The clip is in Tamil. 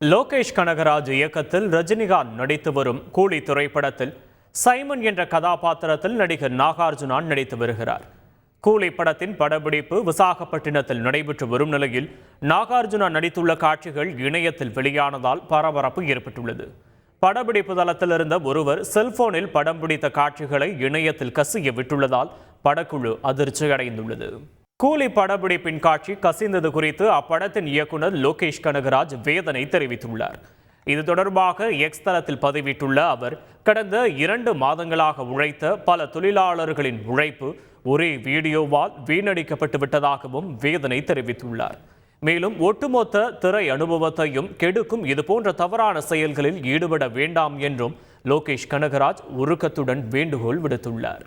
லோகேஷ் கனகராஜ் இயக்கத்தில் ரஜினிகாந்த் நடித்து வரும் கூலி திரைப்படத்தில் சைமன் என்ற கதாபாத்திரத்தில் நடிகர் நாகார்ஜுனா நடித்து வருகிறார். கூலி படத்தின் படப்பிடிப்பு விசாகப்பட்டினத்தில் நடைபெற்று வரும் நிலையில் நாகார்ஜுனா நடித்துள்ள காட்சிகள் இணையத்தில் வெளியானதால் பரபரப்பு ஏற்பட்டுள்ளது. படப்பிடிப்பு தளத்தில் இருந்த ஒருவர் செல்போனில் படம் பிடித்த காட்சிகளை இணையத்தில் கசிய விட்டுள்ளதால் படக்குழு அதிர்ச்சி அடைந்துள்ளது கூலி படப்பிடிப்பின் காட்சி கசிந்தது குறித்து அப்படத்தின் இயக்குனர் லோகேஷ் கனகராஜ் வேதனை தெரிவித்துள்ளார். இது தொடர்பாக எக்ஸ் தளத்தில் பதிவிட்டுள்ள அவர் கடந்த இரண்டு மாதங்களாக உழைத்த பல தொழிலாளர்களின் உழைப்பு ஒரே வீடியோவால் வீணடிக்கப்பட்டு விட்டதாகவும் வேதனை தெரிவித்துள்ளார். மேலும் ஒட்டுமொத்த திரை அனுபவத்தையும் கெடுக்கும் இதுபோன்ற தவறான செயல்களில் ஈடுபட வேண்டாம் என்றும் லோகேஷ் கனகராஜ் உருக்கத்துடன் வேண்டுகோள் விடுத்துள்ளார்.